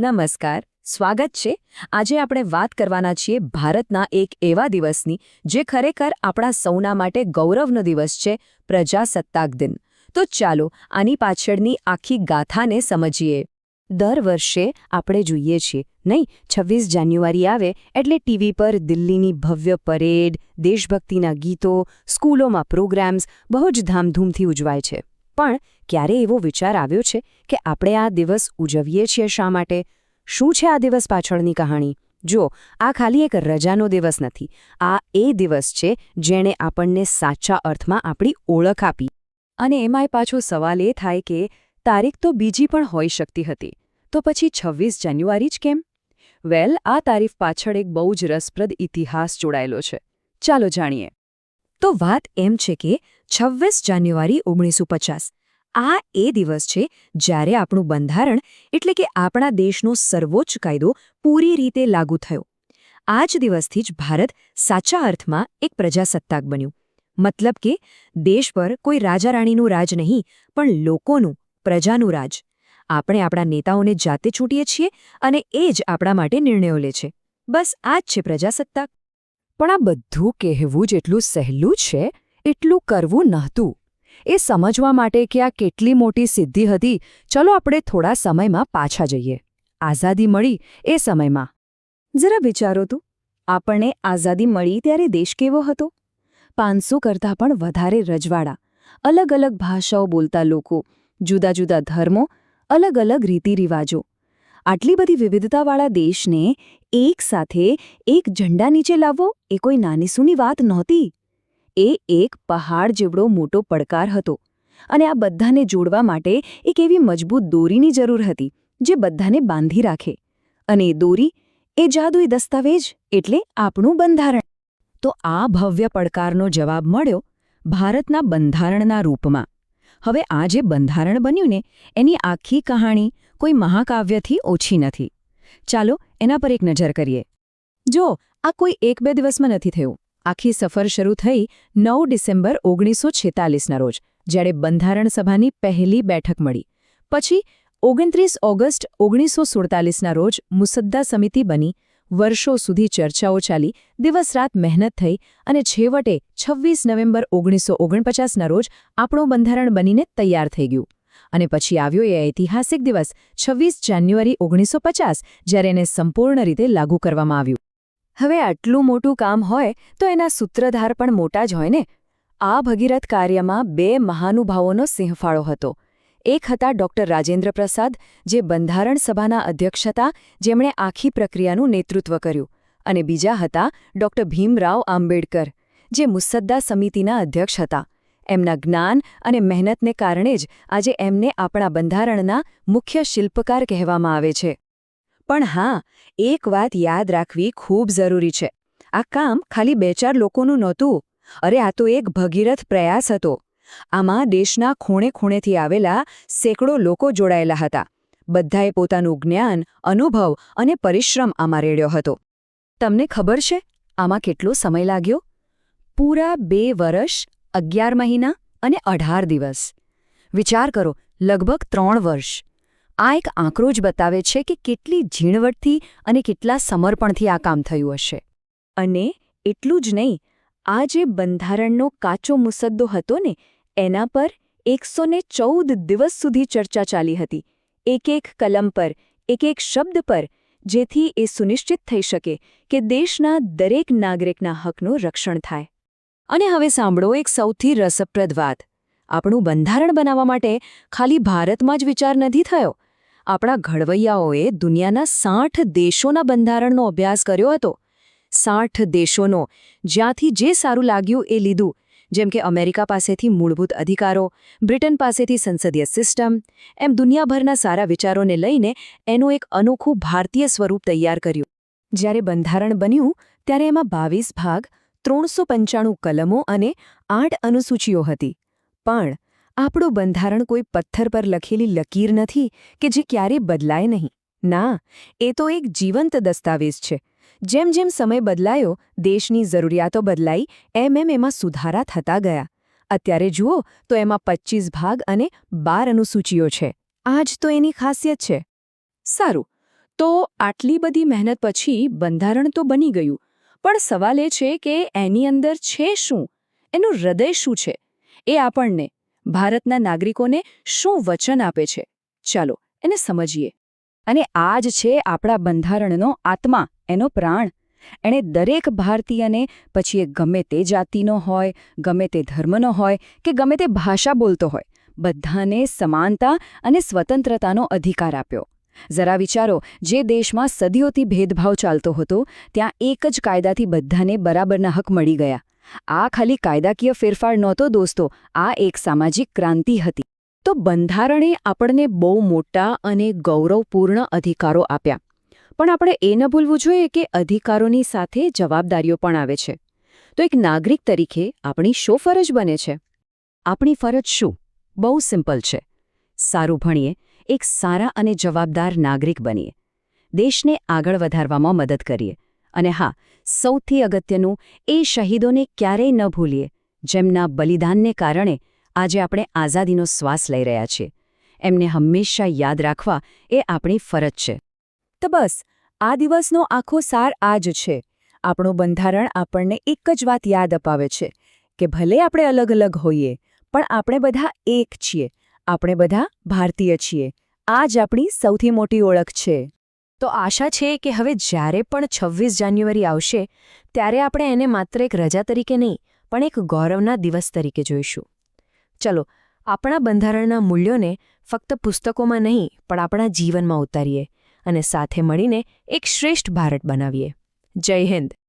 નમસ્કાર, સ્વાગત છે. આજે આપણે વાત કરવાના છીએ ભારતના એક એવા દિવસની, જે ખરેખર આપણા સૌના માટે ગૌરવનો દિવસ છે, પ્રજાસત્તાક દિન. તો ચાલો આની પાછળની આખી ગાથાને સમજીએ. દર વર્ષે આપણે જોઈએ છીએ, નહીં, છવ્વીસ જાન્યુઆરી આવે એટલે ટીવી પર દિલ્હીની ભવ્ય પરેડ, દેશભક્તિના ગીતો, સ્કૂલોમાં પ્રોગ્રામ્સ, બહુ જ ધામધૂમથી ઉજવાય છે. પણ ક્યારે એવો વિચાર આવ્યો છે કે આપણે આ દિવસ ઉજવીએ છીએ શા માટે? શું છે આ દિવસ પાછળની કહાણી? જો આ ખાલી એક રજાનો દિવસ નથી. આ એ દિવસ છે જેણે આપણને સાચા અર્થમાં આપણી ઓળખ આપી. અને એમાંય પાછો સવાલ એ થાય કે તારીખ તો બીજી પણ હોઈ શકતી હતી. તો પછી છવ્વીસ જાન્યુઆરી જ કેમ? વેલ, આ તારીખ પાછળ એક બહુ જ રસપ્રદ ઇતિહાસ જોડાયેલો છે. ચાલો જાણીએ. તો વાત એમ છે કે છવ્વીસ જાન્યુઆરી ઓગણીસો પચાસ. આ એ દિવસ છે જ્યારે આપણું બંધારણ એટલે કે આપણા દેશનો સર્વોચ્ચ કાયદો પૂરી રીતે લાગુ થયો. આ જ દિવસથી જ ભારત સાચા અર્થમાં એક પ્રજાસત્તાક બન્યું. મતલબ કે દેશ પર કોઈ રાજા રાણીનું રાજ નહીં, પણ લોકોનું, પ્રજાનું રાજ. આપણે આપણા નેતાઓને જાતે છૂટીએ છીએ અને એ જ આપણા માટે નિર્ણયો લે છે. બસ આ જ છે પ્રજાસત્તાક. પણ આ બધું કહેવું જેટલું સહેલું છે, એટલું કરવું નહોતું. એ સમજવા માટે કે આ કેટલી મોટી સિદ્ધિ હતી, ચલો આપણે થોડા સમયમાં પાછા જઈએ. આઝાદી મળી એ સમયમાં. જરા વિચારો તું, આપણને આઝાદી મળી ત્યારે દેશ કેવો હતો? પાંચસો કરતાં પણ વધારે રજવાડા, અલગ અલગ ભાષાઓ બોલતા લોકો, જુદા જુદા ધર્મો, અલગ અલગ રીતિરિવાજો આટલી બધી વિવિધતાવાળા દેશને એક સાથે એક ઝંડા નીચે લાવવો એ કોઈ નાનીસૂની વાત નહોતી. એ એક પહાડ જેવડો મોટો પડકાર હતો અને આ બધાને જોડવા માટે એક એવી મજબૂત દોરીની જરૂર હતી જે બધાને બાંધી રાખે. અને એ દોરી એ જાદુઈ દસ્તાવેજ એટલે આપણું બંધારણ. તો આ ભવ્ય પડકારનો જવાબ મળ્યો ભારતના બંધારણના રૂપમાં. હવે આ જે બંધારણ બન્યું ને, એની આખી કહાણી કોઈ મહાકાવ્યથી ઓછી નથી. ચાલો એના પર એક નજર કરીએ. જો, આ કોઈ એક બે દિવસમાં નથી થયું. આખી સફર શરૂ થઈ નવ ડિસેમ્બર ઓગણીસો છેતાલીસના રોજ, જ્યારે બંધારણ સભાની પહેલી બેઠક મળી. પછી ઓગણત્રીસ ઓગસ્ટ ઓગણીસો સુડતાલીસના રોજ મુસદ્દા સમિતિ બની, વર્ષો સુધી ચર્ચાઓ ચાલી, દિવસ રાત મહેનત થઈ અને છેવટે છવ્વીસ નવેમ્બર ઓગણીસો ઓગણપચાસના રોજ આપણું બંધારણ બનીને તૈયાર થઈ ગયું. અને પછી આવ્યો એ ઐતિહાસિક દિવસ, છવ્વીસ જાન્યુઆરી ઓગણીસો પચાસ જ્યારે એને સંપૂર્ણ રીતે લાગુ કરવામાં આવ્યું. હવે આટલું મોટું કામ હોય, તો એના સૂત્રધાર પણ મોટા જ હોય ને? આ ભગીરથ કાર્યમાં બે મહાનુભાવોનો સિંહફાળો હતો. એક હતા ડોક્ટર રાજેન્દ્ર પ્રસાદ, જે બંધારણ સભાના અધ્યક્ષ હતા, જેમણે આખી પ્રક્રિયાનું નેતૃત્વ કર્યું. અને બીજા હતા ડોક્ટર ભીમરાવ આંબેડકર, જે મુસદ્દા સમિતિના અધ્યક્ષ હતા. એમના જ્ઞાન અને મહેનતને કારણે જ આજે એમને આપણા બંધારણના મુખ્ય શિલ્પકાર કહેવામાં આવે છે. પણ હા, એક વાત યાદ રાખવી ખૂબ જરૂરી છે. આ કામ ખાલી બે ચાર લોકોનું નહોતું. અરે, આ તો એક ભગીરથ પ્રયાસ હતો. આમાં દેશના ખૂણે ખૂણેથી આવેલા સેંકડો લોકો જોડાયેલા હતા. બધાએ પોતાનું જ્ઞાન, અનુભવ અને પરિશ્રમ આમાં રેડ્યો હતો. તમને ખબર છે આમાં કેટલો સમય લાગ્યો? પૂરા બે વર્ષ અગિયાર મહિના અને અઢાર દિવસ. વિચાર કરો, લગભગ ત્રણ વર્ષ. આ એક આંકડો જ બતાવે છે કે કેટલી ઝીણવટથી અને કેટલા સમર્પણથી આ કામ થયું હશે. અને એટલું જ નહીં, આ જે બંધારણનો કાચો મુસદ્દો હતો ને, એના પર એકસો દિવસ સુધી ચર્ચા ચાલી હતી. એક એક કલમ પર, એક એક શબ્દ પર, જેથી એ સુનિશ્ચિત થઈ શકે કે દેશના દરેક નાગરિકના હકનું રક્ષણ થાય. અને હવે સાંભળો એક સૌથી રસપ્રદ વાત. આપણું બંધારણ બનાવવા માટે ખાલી ભારતમાં જ વિચાર નથી થયો. આપણા ઘડવૈયાઓએ દુનિયાના સાઠ દેશોના બંધારણનો અભ્યાસ કર્યો હતો. સાઠ દેશોનો, જ્યાંથી જે સારું લાગ્યું એ લીધું. જેમ કે અમેરિકા પાસેથી મૂળભૂત અધિકારો, બ્રિટન પાસેથી સંસદીય સિસ્ટમ, એમ દુનિયાભરના સારા વિચારોને લઈને એનું એક અનોખું ભારતીય સ્વરૂપ તૈયાર કર્યું. જ્યારે બંધારણ બન્યું, ત્યારે એમાં બાવીસ ભાગ ત્રણસો પંચાણું કલમો અને આઠ અનુસૂચિઓ હતી. પણ આપણું બંધારણ કોઈ પથ્થર પર લખેલી લકીર નથી કે જે ક્યારેય બદલાય નહીં. ના, એ તો એક જીવંત દસ્તાવેજ છે. જેમ જેમ સમય બદલાયો, દેશની જરૂરિયાતો બદલાઈ, એમ એમ એમાં સુધારા થતા ગયા. અત્યારે જુઓ તો એમાં પચ્ચીસ ભાગ અને બાર અનુસૂચિઓ છે. આ જ તો એની ખાસિયત છે. સારું, તો આટલી બધી મહેનત પછી બંધારણ તો બની ગયું. પણ સવાલ એ છે કે એની અંદર છે શું? એનું હૃદય શું છે? એ આપણને, ભારતના નાગરિકોને શું વચન આપે છે? ચાલો, એને સમજીએ. અને આ જ છે આપણા બંધારણનો આત્મા, એનો પ્રાણ. એણે દરેક ભારતીયને, પછી એ ગમે તે જાતિનો હોય, ગમે તે ધર્મનો હોય, કે ગમે તે ભાષા બોલતો હોય, બધાને સમાનતા અને સ્વતંત્રતાનો અધિકાર આપ્યો. જરા વિચારો, જે દેશમાં સદીઓથી ભેદભાવ ચાલતો હતો, ત્યાં એક જ કાયદાથી બધાને બરાબરના હક મળી ગયા. આ ખાલી કાયદાકીય ફેરફાર નહોતો દોસ્તો, આ એક સામાજિક ક્રાંતિ હતી. તો બંધારણે આપણને બહુ મોટા અને ગૌરવપૂર્ણ અધિકારો આપ્યા. પણ આપણે એ ન ભૂલવું જોઈએ કે અધિકારોની સાથે જવાબદારીઓ પણ આવે છે. તો એક નાગરિક તરીકે આપણી શો ફરજ બને છે? આપણી ફરજ શું? બહુ સિમ્પલ છે. સારું ભણીએ એક સારા અને જવાબદાર નાગરિક બનીએ. દેશને આગળ વધારવામાં મદદ કરીએ. અને હા, સૌથી અગત્યનું એ શહીદોને ક્યારેય ન ભૂલીએ, જેમના બલિદાનને કારણે આજે આપણે આઝાદીનો શ્વાસ લઈ રહ્યા છીએ. એમને હંમેશા યાદ રાખવા એ આપણી ફરજ છે. તો બસ, આ દિવસનો આખો સાર આ જ છે. આપણું બંધારણ આપણને એક જ વાત યાદ અપાવે છે, કે ભલે આપણે અલગ અલગ હોઈએ, પણ આપણે બધા એક છીએ. આપણે બધા ભારતીય છીએ. આ જ આપણી સૌથી મોટી ઓળખ છે. તો આશા છે કે હવે જ્યારે પણ છવ્વીસ જાન્યુઆરી આવશે, ત્યારે આપણે એને માત્ર એક રજા તરીકે નહીં, પણ એક ગૌરવના દિવસ તરીકે જોઈશું. ચલો, આપણા બંધારણના મૂલ્યોને ફક્ત પુસ્તકોમાં નહીં, પણ આપણા જીવનમાં ઉતારીએ અને સાથે મળીને એક શ્રેષ્ઠ ભારત બનાવીએ. જય હિન્દ.